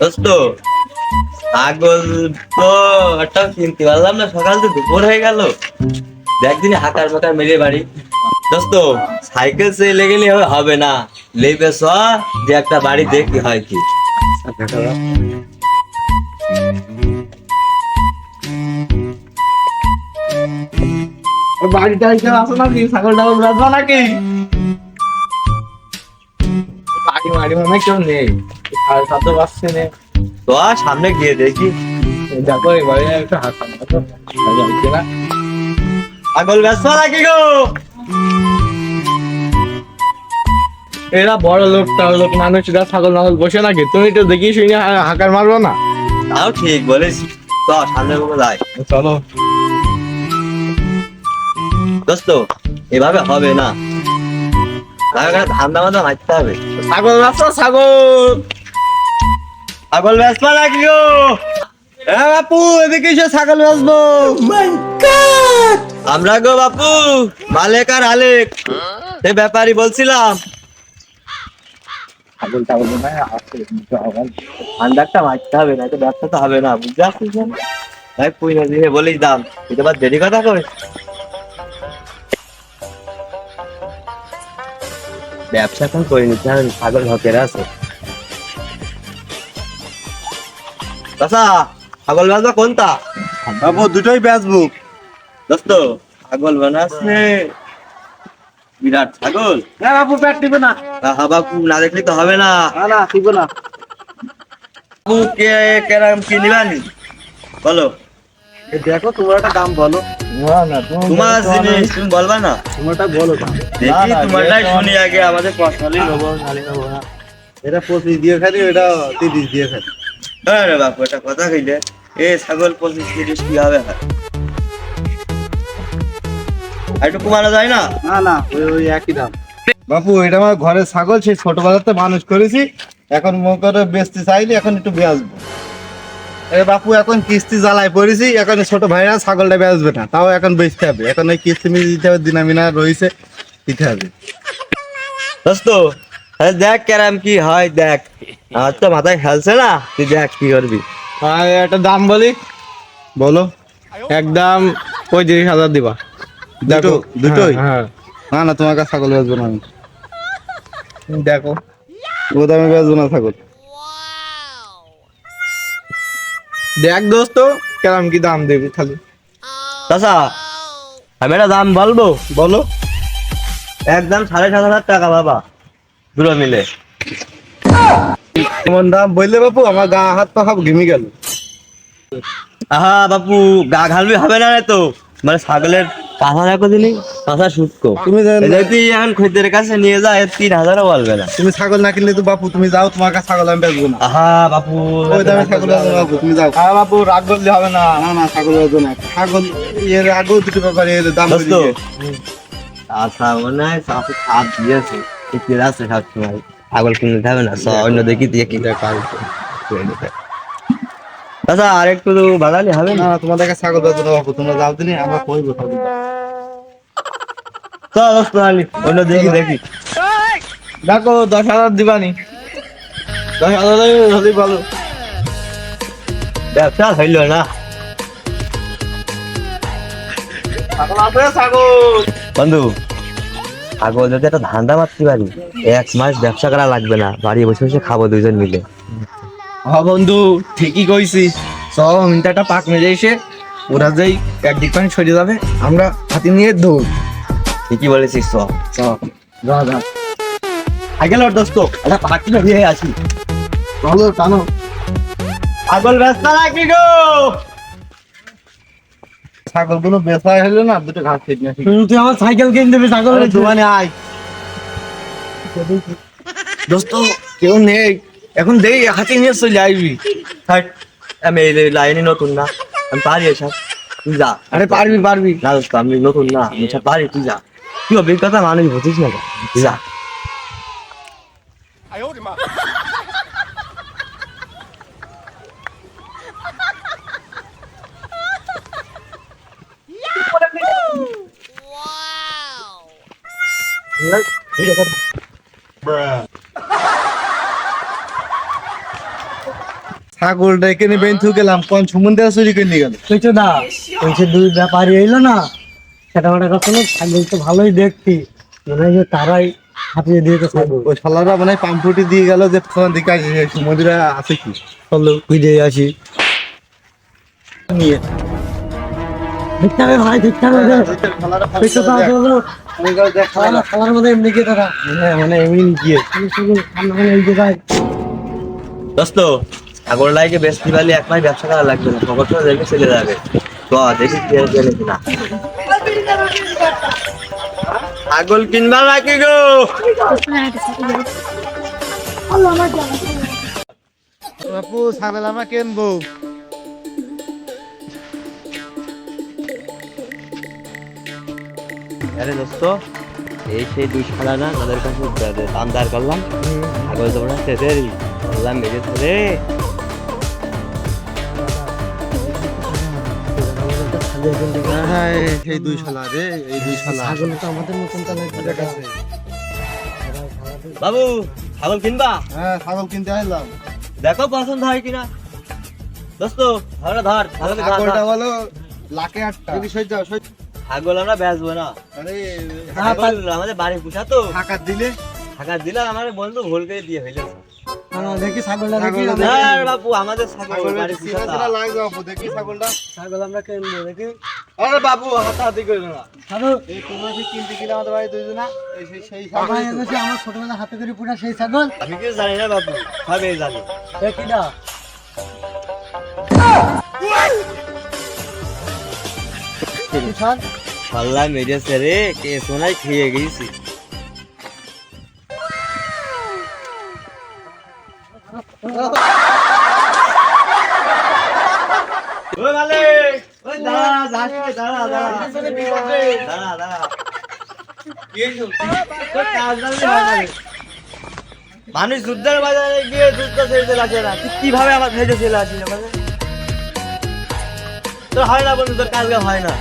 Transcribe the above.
দোস্ত ছাগল তো একটা কিনতে পারলাম না, সকাল তো দুপুর হয়ে গেল। একদিন হাকার ফাকার মেরে বাড়ি। দোস্ত, সাইকেল সে লেগেলে হবে না। লেবে স যে একটা বাড়ি দেখি হয় কি। বাড়িটা এখানে আসো নাকি? ছাগল টাগল নাকি? বাড়ি মাড়ি মনে কেউ নেই। সাড়ে সাতটা বাজছে নে। তো সামনে গিয়ে দেখি। দেখো এবারে একটা হাত না। ব্যস্ত নাকি গো? এরা বড় লোক লোক মানুষরা ছাগল নাগল বসে নাকি? তুমি তো দেখি শুনে হা- হাঁকার মারবো না। তাও ঠিক বলিস তো সামনে কোনো যায় চলো। দোস্ত এভাবে হবে না। ধান্দা মান্দা মারতে হবে। ছাগল রাস্তা ছাগল। ছাগল নাকি গো? হ্যাঁ বাপু এদিকে এসে ছাগল বেচবো আমরা গো বাপু মালেক আর আলেক। সে ব্যাপারী বলছিলাম। ছাগল টাগল ঠান্ডাটা মারতে হবে না তো ব্যবসা তো হবে না বুঝতে পারছিস না? তাই পয়সা দিয়ে বলিস দাম এটা দেরি কথা কই ব্যবসা এখন করে নিতে হবে ছাগল হকের আছে। চাচা ছাগল বাজবা কোনটা? বাবু দুটোই বেচবো দোস্ত ছাগল বানাচ্ছে বিরাট ছাগল। হ্যাঁ বাবু পেট টিপে না। হ্যাঁ বাপু না দেখলে তো হবে না। না না টিপে না। বাবু কে কেরাম কি নিবানি? বলো। দেখো তোমার একটা দাম বলো। না না তোমার জিনিস তুমি বলবা না? তোমারটা বলো দেখি তোমারটাই শুনি আগে আমাদের নেব নেব। না এটা পঁচিশ দিয়ে খালি এটা তিরিশ দিয়ে খালি। আরে বাপু এটা কথা কইলে? এ ছাগল পঁচিশ তিরিশ কি হবে? একটু কমানো যায় না? না না ওই ওই একই দাম। বাপু এটা আমার ঘরের ছাগল সেই ছোটবেলাতে মানুষ করেছি। এখন মনে করে বেচতে চাইলে এখন একটু বেচবো। এ বাপু এখন কিস্তি জ্বালায় পড়েছি এখন ছোট ভাইরা ছাগলটা বেচবে না। তাও এখন বেচতে হবে। এখন ওই কিস্তি মিস্তি দিতে হবে দিনামিনা রয়েছে দিতে হবে। দোস্ত দেখ কেরাম কি হয় দেখ। আমার তো মাথায় খেলছে না তুই দেখ কি করবি। আর একটা দাম বলি? বলো। একদম পঁয়ত্রিশ হাজার দিবা। দুটো দুটোই? হ্যাঁ না না তোমার কাছে ছাগল বেচবো না আমি। হ্যাঁ। দেখো। ও দামে বেচবো না ছাগল। দেখ দোস্ত কেরাম কি দাম দেবে খালি। চাচা আমি একটা দাম বলব? বলো। একদম সাড়ে সাত হাজার টাকা বাবা। দুটো মিলে। কেমন দাম বললে বাপু? আমার গা হাত পা সব ঘেমে গেল। আহা বাপু গা ঘালবি হবে না রে তো। মানে ছাগলের কাঁথা রাখো দিলি কাঁথা শুটকো তুমি যদি এখন খদ্দের কাছে নিয়ে যায় এর তিন হাজারও বলবে না। তুমি ছাগল না কিনলে তো বাপু তুমি যাও তোমার কাছে ছাগল আমি বেচবো না। আহা বাপু ওই দামে ছাগল বাপু তুমি যাও। হ্যাঁ বাবু রাগ করলে হবে না। না না ছাগল বেচবো না। ছাগল এর আগেও দুটো ব্যাপারে এর দাম দোস্ত আচ্ছা মনে হয় চাষে খাপ দিয়েছে। ঠিক আছে সব ছাগল কিনতে হবে না সব অন্য দেখি দিয়ে কিনতে আচ্ছা আর একটু বাড়ালে হবে না? তোমাদের কাছে বেচবো তোমরা যাও দিনি আমরা চল অন্য দেখি। দেখি দেখো দশ হাজার দিবানি। দশ হাজার হলেই ভালো। ব্যবসা হইল না। বন্ধু ছাগল যদি একটা ধান্দা মারতে পারি এক মাস ব্যবসা করা লাগবে না। বাড়ি বসে বসে খাব দুইজন মিলে। হ বন্ধু ঠিকই কইছিস। সব মিনিটাটা পাক মেরে এসে ওরা যেই একদিক পানি সরে যাবে আমরা হাতি নিয়ে দৌড়। ঠিকই বলেছিস সব চল যা যা। আগে লড় দোস্ত একটা পাখি ধরিয়ে আসি। চলো টানো। ছাগল ব্যস্ত নাকি গো? ছাগলগুলো বেচা হলো না দুটো ঘাস নিয়ে আসি তুই আমার সাইকেল কিনে দেবে ছাগল দোকানে আয় দোস্ত কেউ নেই। এখন দেই হাতি নিয়ে চলে আসবি। থাক, আমি এই লাইনে নতুন না আমি পারি এসব। তুই যা। আরে পারবি পারবি। না দোস্ত আমি নতুন না আমি সব পারি তুই যা। তুই অভিজ্ঞতা মানুষ বুঝিস না? তুই যা। ছাগলটা এখানে বেঁধে গেলাম কোন সুমন দেওয়া চুরি করে নিয়ে গেল? কিছু না ওই যে দুই ব্যাপারী এলো না সেটা ওটা কথা ছাগল তো ভালোই দেখতি। মনে হয় যে তারাই হাতিয়ে দিয়েছে ছাগল। ওই শালারা মানে পাম্পুটি দিয়ে গেল যে ফোন দিকে আসে সুমন্দিরা আছে কি? চলো ফিরে আসি। নিয়ে। দেখতে হবে ভাই দেখতে হবে। তো খালার মধ্যে এমনি গিয়ে তারা। হ্যাঁ মানে এমনি গিয়ে। শুধু শুধু সামনে সামনে এই যে যায় দোস্ত ছাগল লাইকে বেশি পারলে এক মাস ব্যবসা করা লাগবে না। সকল সময় দেখে চলে যাবে তো দেখি কি হয়েছে নাকি না। ছাগল কিনবা নাকি গো? বাপু ছাগল আমরা কিনবো। আরে দোস্ত এই সেই দুই শালা না তাদের কাছে দাম দাঁড় করলাম। ছাগল তো না সেদেরই বললাম মেরে ধরে হ্যাঁ সেই দুই শালা রে এই দুই শালা। ছাগল তো আমাদের মতন তাহলে বাবু ছাগল কিনবা? হ্যাঁ ছাগল কিনতে আসলাম। দেখো পছন্দ হয় কিনা। দোস্ত ধর ধর ছাগলটা বলো লাখে আটটা। তুমি সহ্য সহ্য ছাগল আমরা বেচবো না। আরে আমাদের বাড়ি পুষা তো। টাকা দিলে টাকা দিলাম আমার বন্ধু ভুল করে দিয়ে ফেলেছে হ্যাঁ, দেখি ছাগলটা দেখি। বাপু আমাদের ছাগল বাড়ি চিনা লাগবে বাপু দেখি ছাগলটা। ছাগল আমরা কিনবো দেখি। আরে বাবু হাতাহাতি করে না। ছাগল। এই তোমরা কি কিনতে গেলে আমাদের বাড়ি দুইজনা এই সেই সেই ছাগল। এনেছে আমার ছোটবেলা হাতে করে পুরা সেই ছাগল। আমি জানি না বাপু জানি। দেখি না। ছাগ পাল্লা মেরেছে রে কে সোনাই খেয়ে গেছি। মানুষ যুদ্ধের বাজারে গিয়ে যুদ্ধ ছেড়ে আসে না। কীভাবে আমার ভেজে চলে আমাদের তোর হয় না বন্ধু, তোর কাজ হয় না।